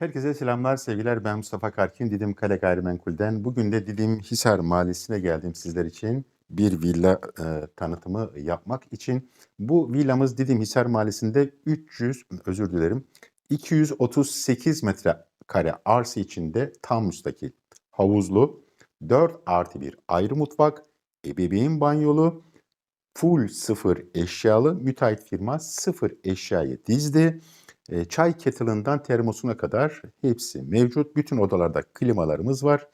Herkese selamlar, sevgiler. Ben Mustafa Karkin, Didim Kale Gayrimenkul'den. Bugün de Didim Hisar Mahallesi'ne geldim sizler için. Bir villa e, tanıtımı yapmak için. Bu villamız Didim Hisar Mahallesi'nde 300, özür dilerim, 238 metrekare arsa içinde tam müstakil, havuzlu, 4 artı 1 ayrı mutfak, ebeveyn banyolu, full sıfır eşyalı, müteahhit firma sıfır eşyayı dizdi. E, çay kettle'ından termosuna kadar hepsi mevcut. Bütün odalarda klimalarımız var.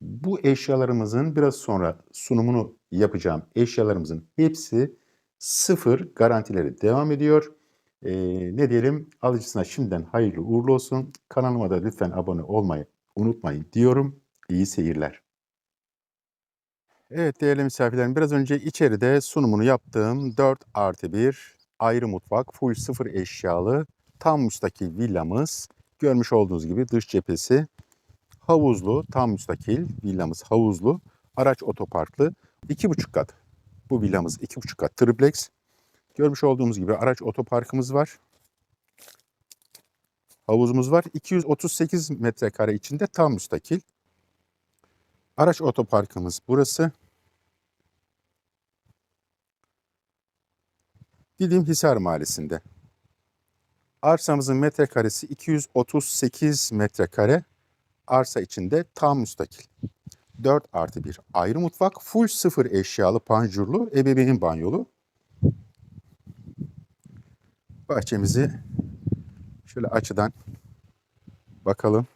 Bu eşyalarımızın biraz sonra sunumunu yapacağım eşyalarımızın hepsi sıfır garantileri devam ediyor. E, ne diyelim alıcısına şimdiden hayırlı uğurlu olsun. Kanalıma da lütfen abone olmayı unutmayın diyorum. İyi seyirler. Evet değerli misafirlerim biraz önce içeride sunumunu yaptığım 4 artı 1 ayrı mutfak full sıfır eşyalı tam müstakil villamız. Görmüş olduğunuz gibi dış cephesi havuzlu, tam müstakil villamız havuzlu, araç otoparklı, iki buçuk kat. Bu villamız iki buçuk kat triplex. Görmüş olduğunuz gibi araç otoparkımız var. Havuzumuz var. 238 metrekare içinde tam müstakil. Araç otoparkımız burası. Didim Hisar Mahallesi'nde. Arsamızın metrekaresi 238 metrekare. Arsa içinde tam müstakil. 4 artı 1 ayrı mutfak. Full sıfır eşyalı panjurlu ebeveyn banyolu. Bahçemizi şöyle açıdan bakalım.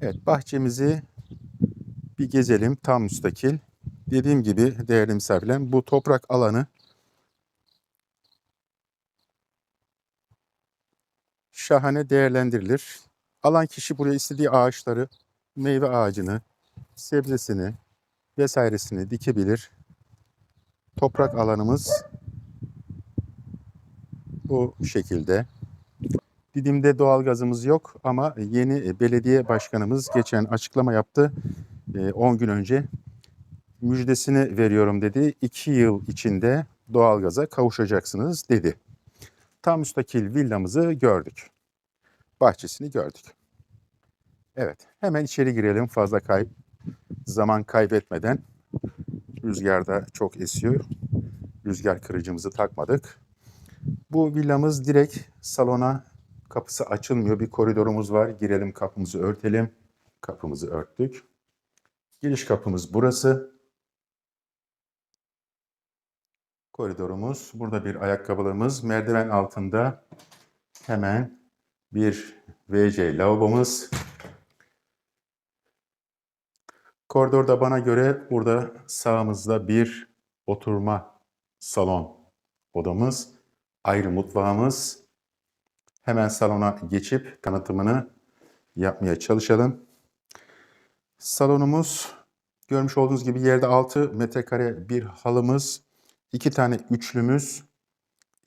Evet bahçemizi bir gezelim tam müstakil. Dediğim gibi değerli misafirlerim bu toprak alanı şahane değerlendirilir. Alan kişi buraya istediği ağaçları, meyve ağacını, sebzesini vesairesini dikebilir. Toprak alanımız bu şekilde. Didim'de doğalgazımız yok ama yeni belediye başkanımız geçen açıklama yaptı. 10 gün önce müjdesini veriyorum dedi. 2 yıl içinde doğalgaza kavuşacaksınız dedi. Tam müstakil villamızı gördük. Bahçesini gördük. Evet, hemen içeri girelim fazla kay zaman kaybetmeden. Rüzgarda çok esiyor. Rüzgar kırıcımızı takmadık. Bu villamız direkt salona kapısı açılmıyor. Bir koridorumuz var. Girelim kapımızı örtelim. Kapımızı örttük. Giriş kapımız burası. Koridorumuz. Burada bir ayakkabılığımız. Merdiven altında hemen bir WC lavabomuz. Koridorda bana göre burada sağımızda bir oturma salon odamız, ayrı mutfağımız. Hemen salona geçip tanıtımını yapmaya çalışalım. Salonumuz görmüş olduğunuz gibi yerde 6 metrekare bir halımız, iki tane üçlümüz,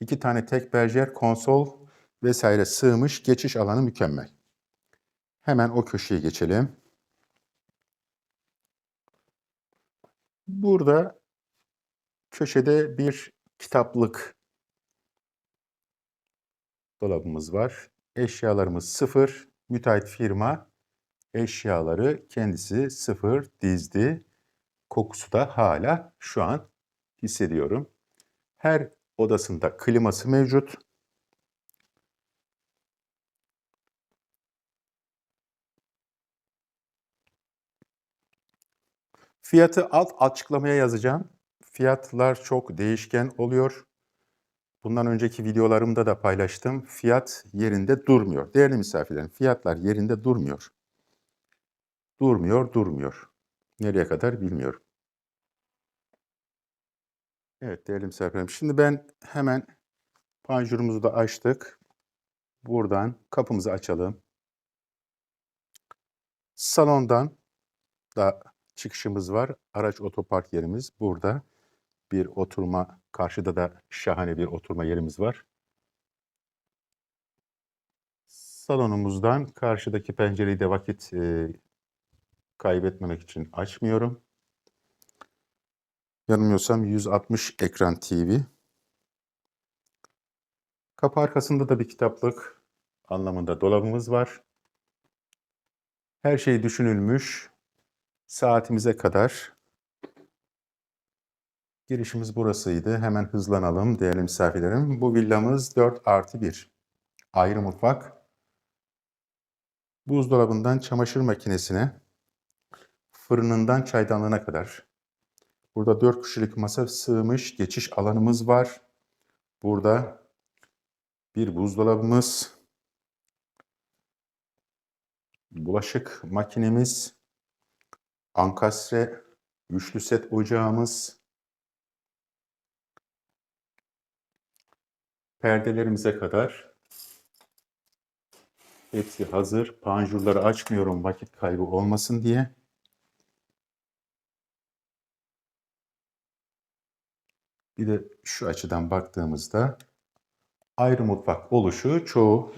iki tane tek berjer, konsol vesaire sığmış. Geçiş alanı mükemmel. Hemen o köşeye geçelim. Burada köşede bir kitaplık dolabımız var. Eşyalarımız sıfır. Müteahhit firma eşyaları kendisi sıfır dizdi. Kokusu da hala şu an hissediyorum. Her odasında kliması mevcut. Fiyatı alt açıklamaya yazacağım. Fiyatlar çok değişken oluyor. Bundan önceki videolarımda da paylaştım. Fiyat yerinde durmuyor. Değerli misafirlerim, fiyatlar yerinde durmuyor. Durmuyor, durmuyor. Nereye kadar bilmiyorum. Evet değerli misafirlerim. Şimdi ben hemen panjurumuzu da açtık. Buradan kapımızı açalım. Salondan da çıkışımız var. Araç otopark yerimiz burada. Bir oturma, karşıda da şahane bir oturma yerimiz var. Salonumuzdan karşıdaki pencereyi de vakit e, kaybetmemek için açmıyorum. Yanılmıyorsam 160 ekran TV. Kapı arkasında da bir kitaplık anlamında dolabımız var. Her şey düşünülmüş. Saatimize kadar. Girişimiz burasıydı. Hemen hızlanalım değerli misafirlerim. Bu villamız 4 artı 1. Ayrı mutfak. Buzdolabından çamaşır makinesine, fırınından çaydanlığına kadar. Burada 4 kişilik masa sığmış geçiş alanımız var. Burada bir buzdolabımız, bulaşık makinemiz, ankastre, üçlü set ocağımız, perdelerimize kadar hepsi hazır. Panjurları açmıyorum vakit kaybı olmasın diye. Bir de şu açıdan baktığımızda ayrı mutfak oluşu çoğu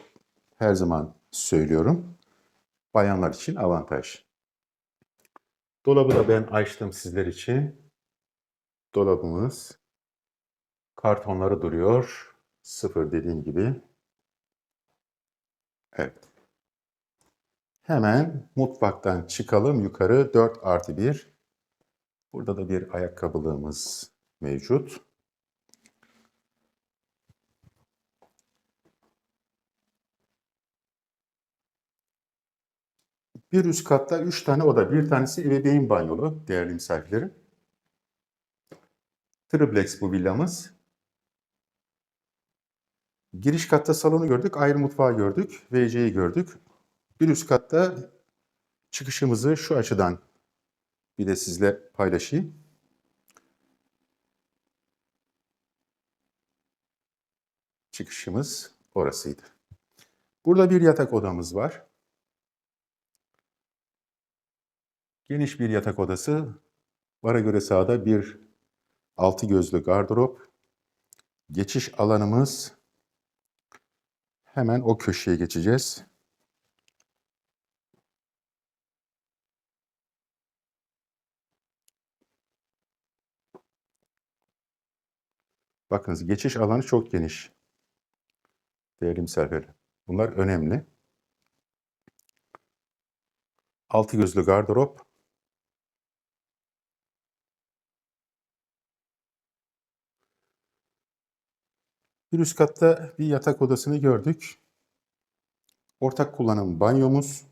her zaman söylüyorum bayanlar için avantaj. Dolabı da ben açtım sizler için. Dolabımız kartonları duruyor. Sıfır dediğim gibi. Evet. Hemen mutfaktan çıkalım yukarı 4 artı 1. Burada da bir ayakkabılığımız mevcut. Bir üst katta 3 tane oda. Bir tanesi ebeveyn banyolu değerli misafirlerim. Triplex bu villamız. Giriş katta salonu gördük, ayrı mutfağı gördük, WC'yi gördük. Bir üst katta çıkışımızı şu açıdan bir de sizle paylaşayım. Çıkışımız orasıydı. Burada bir yatak odamız var. Geniş bir yatak odası. Vara göre sağda bir altı gözlü gardırop. Geçiş alanımız hemen o köşeye geçeceğiz. Bakınız geçiş alanı çok geniş. Değerli misafirler. Bunlar önemli. Altı gözlü gardırop. Bir üst katta bir yatak odasını gördük. Ortak kullanım banyomuz.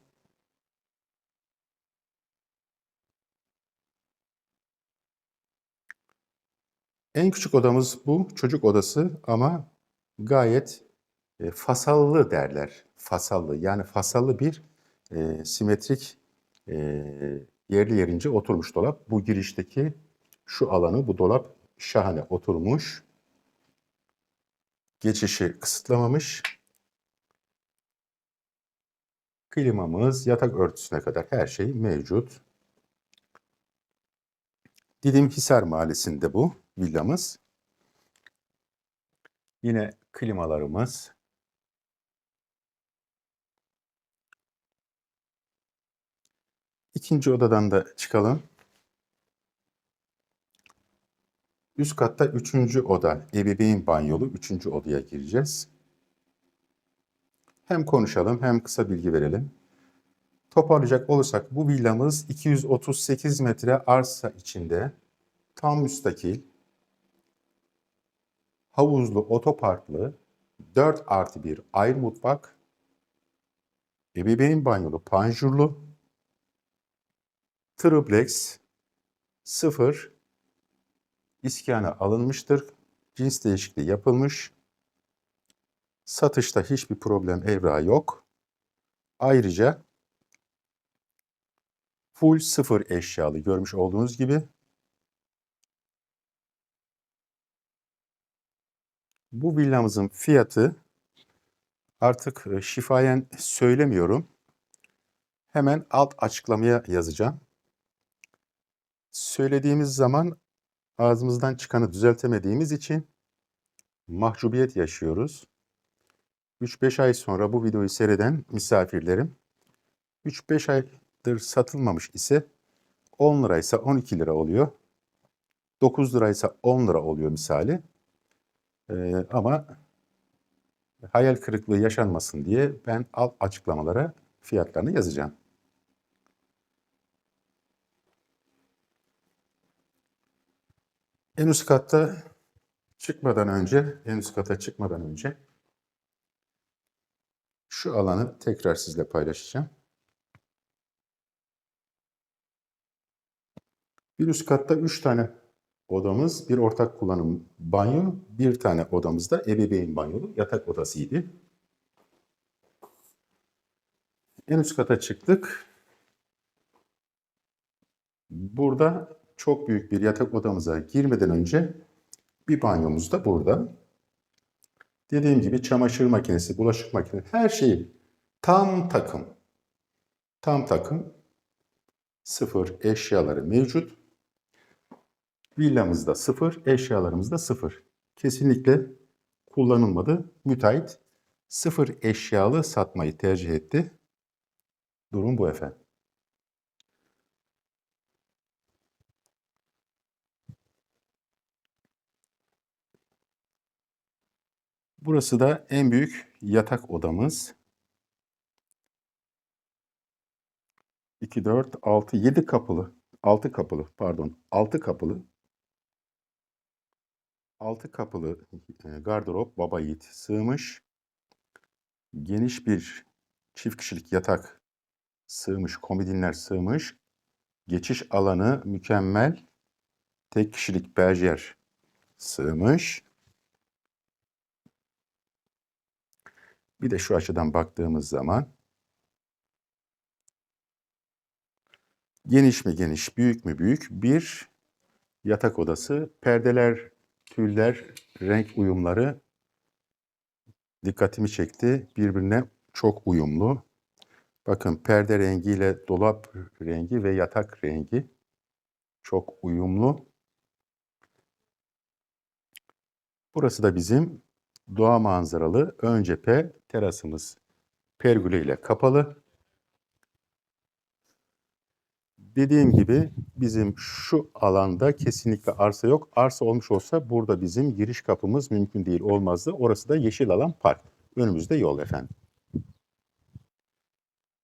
En küçük odamız bu. Çocuk odası ama gayet e, fasallı derler. Fasallı yani fasallı bir e, simetrik e, yerli yerince oturmuş dolap. Bu girişteki şu alanı bu dolap şahane oturmuş geçişi kısıtlamamış. Klimamız, yatak örtüsüne kadar her şey mevcut. Didim Hisar Mahallesi'nde bu villamız. Yine klimalarımız. İkinci odadan da çıkalım. Üst katta üçüncü oda, ebeveyn banyolu üçüncü odaya gireceğiz. Hem konuşalım hem kısa bilgi verelim. Toparlayacak olursak bu villamız 238 metre arsa içinde tam müstakil, havuzlu, otoparklı, 4 artı 1 ayrı mutfak, ebeveyn banyolu, panjurlu, triplex, 0 iskana alınmıştır. Cins değişikliği yapılmış. Satışta hiçbir problem evrağı yok. Ayrıca full sıfır eşyalı görmüş olduğunuz gibi bu villamızın fiyatı artık e, şifayen söylemiyorum. Hemen alt açıklamaya yazacağım. Söylediğimiz zaman ağzımızdan çıkanı düzeltemediğimiz için mahcubiyet yaşıyoruz. 3-5 ay sonra bu videoyu seyreden misafirlerim 3-5 aydır satılmamış ise 10 liraysa 12 lira oluyor. 9 liraysa 10 lira oluyor misali. Ee, ama hayal kırıklığı yaşanmasın diye ben alt açıklamalara fiyatlarını yazacağım. En üst katta çıkmadan önce, en üst kata çıkmadan önce şu alanı tekrar sizle paylaşacağım. Bir üst katta 3 tane odamız, bir ortak kullanım banyo, bir tane odamızda ebeveyn banyolu yatak odasıydı. En üst kata çıktık. Burada çok büyük bir yatak odamıza girmeden önce bir banyomuz da burada. Dediğim gibi çamaşır makinesi, bulaşık makinesi her şeyi tam takım. Tam takım. Sıfır eşyaları mevcut. Villamızda sıfır, eşyalarımızda sıfır. Kesinlikle kullanılmadı. Müteahhit sıfır eşyalı satmayı tercih etti. Durum bu efendim. Burası da en büyük yatak odamız. 2, 4, 6, 7 kapılı. 6 kapılı pardon. 6 kapılı. 6 kapılı e, gardırop baba yiğit sığmış. Geniş bir çift kişilik yatak sığmış. Komodinler sığmış. Geçiş alanı mükemmel. Tek kişilik berjer sığmış. Bir de şu açıdan baktığımız zaman geniş mi geniş, büyük mü büyük bir yatak odası. Perdeler, tüller, renk uyumları dikkatimi çekti. Birbirine çok uyumlu. Bakın perde rengiyle dolap rengi ve yatak rengi çok uyumlu. Burası da bizim doğa manzaralı ön cephe terasımız pergüle ile kapalı. Dediğim gibi bizim şu alanda kesinlikle arsa yok. Arsa olmuş olsa burada bizim giriş kapımız mümkün değil olmazdı. Orası da yeşil alan park. Önümüzde yol efendim.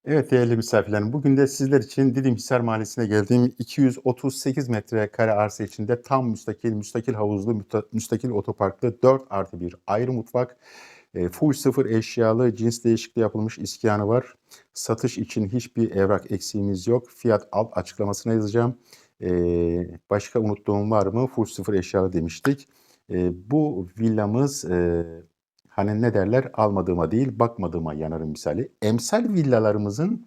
Evet değerli misafirlerim, bugün de sizler için Didim Hisar Mahallesi'ne geldiğim 238 metrekare arsa içinde tam müstakil, müstakil havuzlu, müstakil otoparklı 4 artı 1 ayrı mutfak, e, full sıfır eşyalı, cins değişikliği yapılmış iskanı var. Satış için hiçbir evrak eksiğimiz yok. Fiyat alt açıklamasına yazacağım. E, başka unuttuğum var mı? Full sıfır eşyalı demiştik. E, bu villamız... hani ne derler almadığıma değil bakmadığıma yanarım misali. Emsal villalarımızın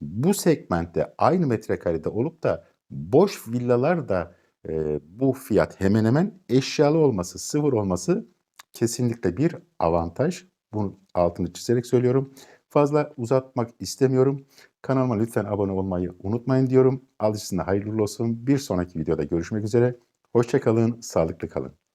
bu segmentte aynı metrekarede olup da boş villalar da e, bu fiyat hemen hemen eşyalı olması, sıfır olması kesinlikle bir avantaj. Bunun altını çizerek söylüyorum. Fazla uzatmak istemiyorum. Kanalıma lütfen abone olmayı unutmayın diyorum. Alıcısına hayırlı olsun. Bir sonraki videoda görüşmek üzere. Hoşçakalın, sağlıklı kalın.